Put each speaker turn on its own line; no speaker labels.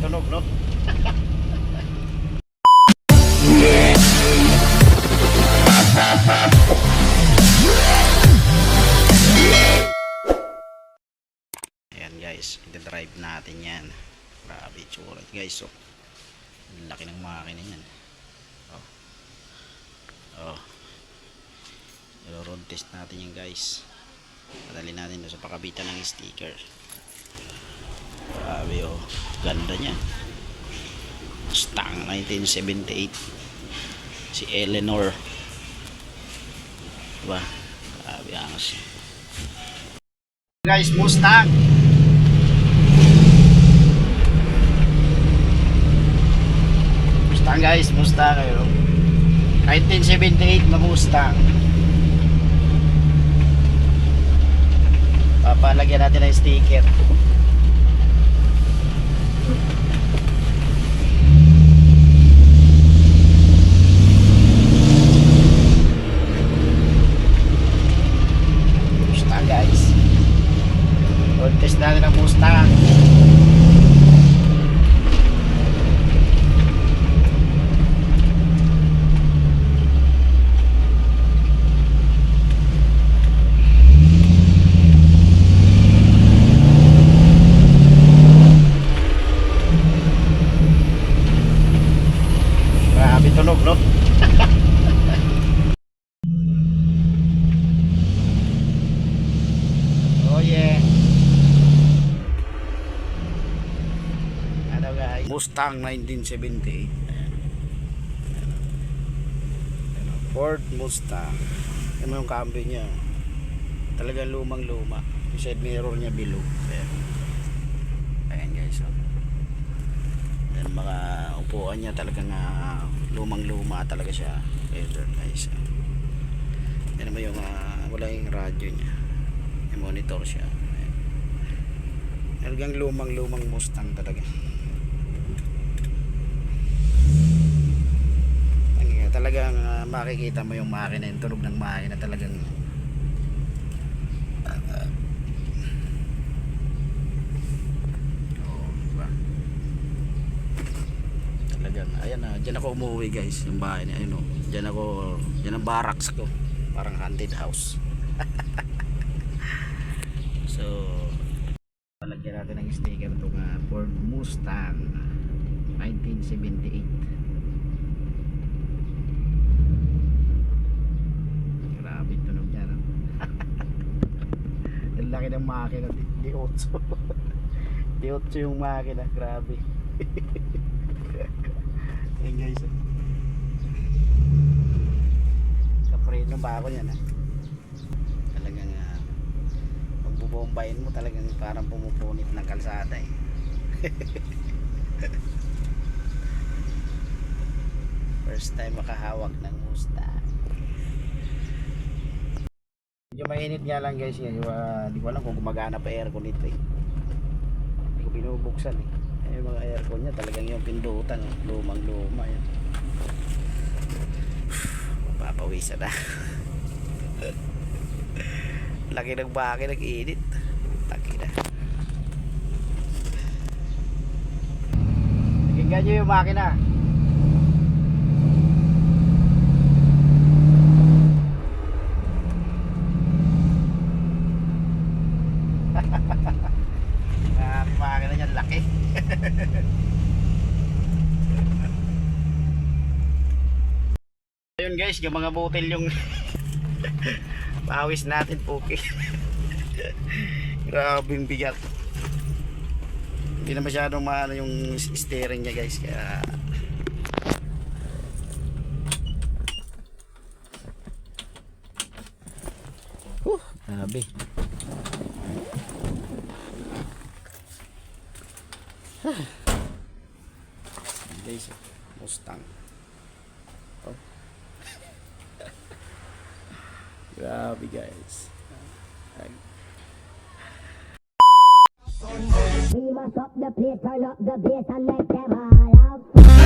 tunog, no? Ayan guys, drive natin yan. Grabe tsura guys, oh. Ang laki ng makina yan. Oh. Oh. Pero road test natin yan guys. Padali natin doon sa pakabitan ng sticker. Grabe oh ganda niya. Mustang 1978 si Eleanor. Diba? Grabe angas guys Mustang Mustang guys? Mustang kayo? 1978 na Mustang papalagyan natin ng sticker Mustang guys road test natin ang Mustang Grabe tunog, no? oh yeah. Ano guys? Mustang 1978. Ano, Ford Mustang. Ano yung cambio niya? Talagang lumang luma. Yung side mirror niya below. Ayan. Ayan guys. Oh. Yan mga upuan niya talagang uh, lumang luma talaga siya. Leather guys. Yan naman yung ah, wala yung radyo niya. May monitor siya. Ayan. Talagang lumang lumang Mustang talaga. Ang- Talagang ah, makikita mo yung makina, yung tunog ng makina talagang Oo, diba? Talagang, ayan na, dyan ako umuwi guys, yung bahay niya, ayun o. Dyan ako, dyan ang barracks ko. Parang haunted house. so, palagyan natin ng sticker itong uh, Ford Mustang 1978. Grabe yung tunog niya, no? Laki ng makina, di- di 8. di 8 yung makina, grabe. Ayan guys. Kapreno ba ako yan ha? Talagang uh, magbubombayin mo talagang parang pumupunit ng kalsada eh. First time makahawak ng Mustang. Medyo mainit nga lang guys yan. Uh, di ko alam kung gumagana pa aircon nito eh. Hindi ko binubuksan eh. Eh, yung mga aircon niya talagang yung pindutan. oh. Lumang luma yan. Mapapawisan na. Laki ng baki nag-init. Taki na. Pakinggan nyo yung makina. Ah, makina niya laki. Ayun guys, yung mga butil yung pawis natin puki. Grabing bigat. Hindi na masyadong maano yung steering niya guys kaya Huh, grabe. guys Mustang oh. Grabe guys.
We must up the place, turn up the bass and make them all out.